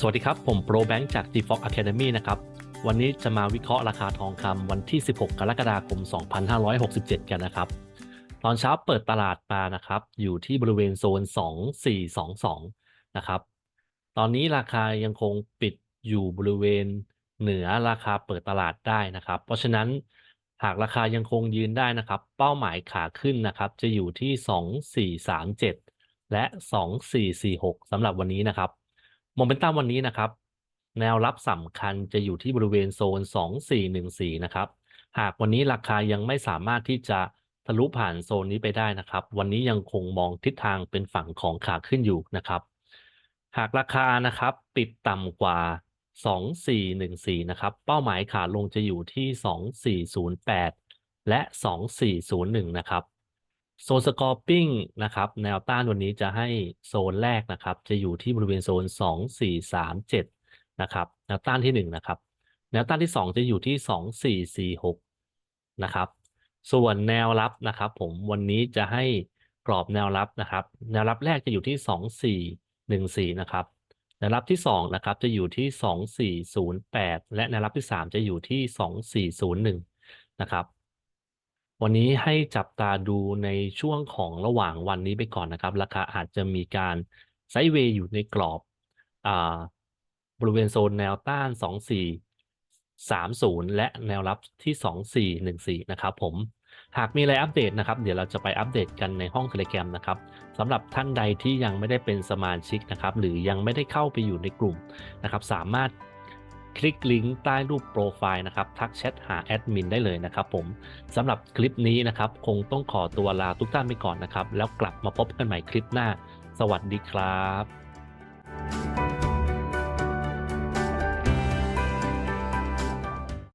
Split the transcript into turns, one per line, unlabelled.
สวัสดีครับ ผมโปรแบงค์จาก d f o x Academy นะครับ วันนี้จะมาวิเคราะห์ราคาทองคำวันที่ 16 กรกฎาคม 2567 กันนะครับ ตอนเช้าเปิดตลาดมานะครับ อยู่ที่บริเวณโซน 2422 นะครับ ตอนนี้ราคายังคงปิดอยู่บริเวณเหนือราคาเปิดตลาดได้นะครับ เพราะฉะนั้นหากราคายังคงยืนได้นะครับ เป้าหมายขาขึ้นนะครับ จะอยู่ที่ 2437 และ 2446สำหรับวันนี้นะครับ โมเมนตัมวันนี้นะครับ แนวรับสำคัญจะอยู่ที่บริเวณโซน 2414 นะครับ หากวันนี้ราคายังไม่สามารถที่จะทะลุผ่านโซนนี้ไปได้นะครับ วันนี้ยังคงมองทิศทางเป็นฝั่งของขาขึ้นอยู่นะครับ หากราคานะครับปิดต่ำกว่า 2414 นะครับ เป้าหมายขาลงจะอยู่ที่ 2408 และ 2401 นะครับ โซนสกอร์ปิ้งนะครับแนวต้านวันนี้จะให้โซนแรกนะครับ จะอยู่ที่บริเวณโซน 2437 นะครับแนวต้านที่ 1 นะครับ แนวต้านที่ 2 จะอยู่ที่ 2446 นะครับ ส่วนแนวรับนะครับ ผมวันนี้จะให้กรอบแนวรับนะครับ แนวรับแรกจะอยู่ที่ 2414 นะครับ แนวรับที่2นะครับจะอยู่ที่ 2408 และแนวรับที่ 3 จะอยู่ที่ 2401 นะครับ วันนี้ให้จับตาดูในช่วงของระหว่างวันนี้ไปก่อนนะครับ ราคาอาจจะมีการไซด์เวย์อยู่ในกรอบอ่าบริเวณโซนแนวต้าน 2430 และแนวรับที่ 2414 นะครับผม หากมีอะไรอัปเดตนะครับ เดี๋ยวเราจะไปอัปเดตกันในห้อง Telegram นะครับสำหรับท่านใดที่ยังไม่ได้เป็นสมาชิกนะครับ หรือยังไม่ได้เข้าไปอยู่ในกลุ่มนะครับ สามารถ คลิกลิงก์ใต้รูปโปรไฟล์นะครับทักแชทหาแอดมินได้เลยนะครับผมสำหรับคลิปนี้นะครับคงต้องขอตัวลาทุกท่านไปก่อนนะครับ แล้วกลับมาพบกันใหม่คลิปหน้า สวัสดีครับ